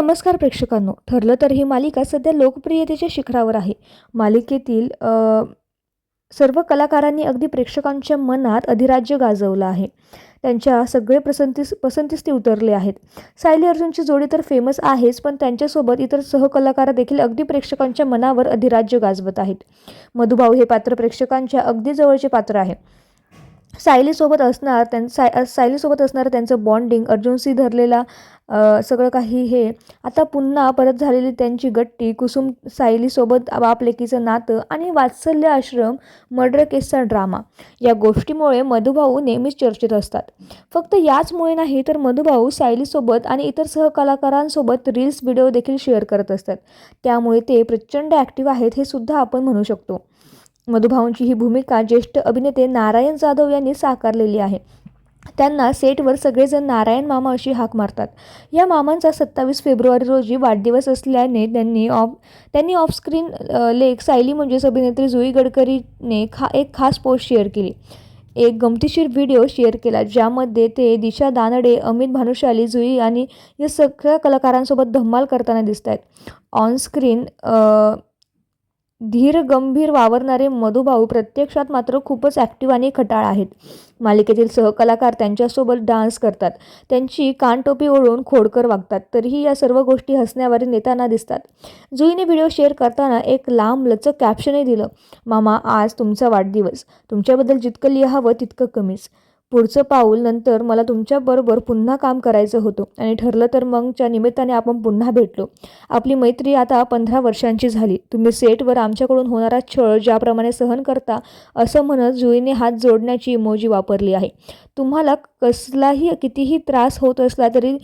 नमस्कार प्रेक्षकांनो. ठरलं तर ही मालिका सध्या लोकप्रियतेच्या शिखरावर आहे. मालिकेतील सर्व कलाकारांनी अगदी प्रेक्षकांच्या मनात अधिराज्य गाजवलं आहे. त्यांच्या सगळे पसंतीस पसंतीस ते उतरले आहेत. सायली अर्जुनची जोडी तर फेमस आहेच पण त्यांच्यासोबत इतर सहकलाकार देखील अगदी प्रेक्षकांच्या मनावर अधिराज्य गाजवत आहेत. मधुभाऊ हे पात्र प्रेक्षकांच्या अगदी जवळचे पात्र आहे. सायलीसोबत असणार त्यां साय सायलीसोबत असणारं त्यांचं बॉन्डिंग अर्जुनशी धरलेला सगळं काही हे. आता पुन्हा परत झालेली त्यांची गट्टी कुसुम सायलीसोबत बापलेकीचं नातं आणि वात्सल्य आश्रम मर्डर केसचा ड्रामा या गोष्टीमुळे मधुभाऊ नेहमीच चर्चेत असतात. फक्त याचमुळे नाही तर मधुभाऊ सायलीसोबत आणि इतर सहकलाकारांसोबत रील्स व्हिडिओ देखील शेअर करत असतात. त्यामुळे ते प्रचंड ॲक्टिव्ह आहेत हे सुद्धा आपण म्हणू शकतो. मधुभाऊंची ही भूमिका ज्येष्ठ अभिनेते नारायण जाधव यांनी साकारलेली आहे. त्यांना सेटवर सगळेजण नारायण मामा अशी हाक मारतात. या मामांचा सत्तावीस फेब्रुवारी रोजी वाढदिवस असल्याने त्यांनी ऑफ त्यांनी ऑफस्क्रीन लेख सायली म्हणजेच अभिनेत्री जुई गडकरीने खा एक खास पोस्ट शेअर केली. एक गमतीशीर व्हिडिओ शेअर केला ज्यामध्ये ते दिशा दानडे अमित भानुशाली जुई आणि या सगळ्या कलाकारांसोबत धम्माल करताना दिसत आहेत ऑनस्क्रीन धीर गंभीर वावरणारे मधुभाऊ प्रत्यक्षात मात्र खूपच ॲक्टिव्ह आणि खटाळ आहेत. मालिकेतील सहकलाकार त्यांच्यासोबत डान्स करतात. त्यांची कानटोपी ओढून खोडकर वागतात. तरीही या सर्व गोष्टी हसण्यावर नेताना दिसतात. जुईने व्हिडिओ शेअर करताना एक लांब लचक कॅप्शनही दिलं मामा आज तुमचा वाढदिवस. तुमच्याबद्दल जितकं लिहावं तितकं कमीच. पुढचं पाऊल नंतर मला तुमच्याबरोबर पुन्हा काम करायचं होतं. आणि ठरलं तर मगच्या निमित्ताने आपण पुन्हा भेटलो. आपली मैत्री आता पंधरा वर्षांची झाली. तुम्ही सेटवर आमच्याकडून होणारा छळ ज्याप्रमाणे सहन करता असं म्हणत जुईने हात जोडण्याची इमोजी वापरली आहे. तुम्हाला कसलाही कितीही त्रास होत असला तरी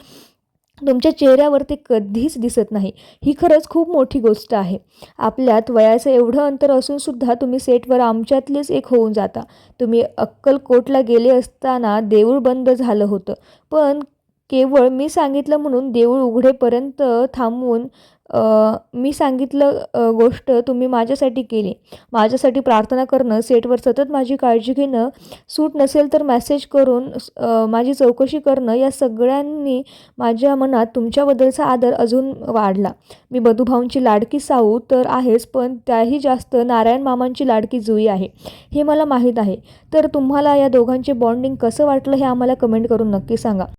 तुमच्या चेहऱ्यावर ते कधीच दिसत नाही. ही खरंच खूप मोठी गोष्ट आहे. आपल्यात वयाचं एवढं अंतर असूनसुद्धा तुम्ही सेटवर आमच्यातलेच एक होऊन जाता. तुम्ही अक्कलकोटला गेले असताना देऊळ बंद झालं होतं. पण केवळ मी सांगितलं म्हणून देऊळ उघडेपर्यंत थांबवून मी सांगितलं गोष्ट तुम्ही माझ्यासाठी केली. माझ्यासाठी प्रार्थना करणं सेटवर सतत माझी काळजी घेणं सूट नसेल तर मेसेज करून माझी चौकशी करणं या सगळ्यांनी माझ्या मनात तुमच्याबद्दलचा आदर अजून वाढला. मी बधूभाऊंची लाडकी साऊ तर आहेच पण त्याही जास्त नारायण मामांची लाडकी जुई आहे. हे मला माहीत आहे. तर तुम्हाला या दोघांचे बॉन्डिंग कसं वाटलं हे आम्हाला कमेंट करून नक्की सांगा.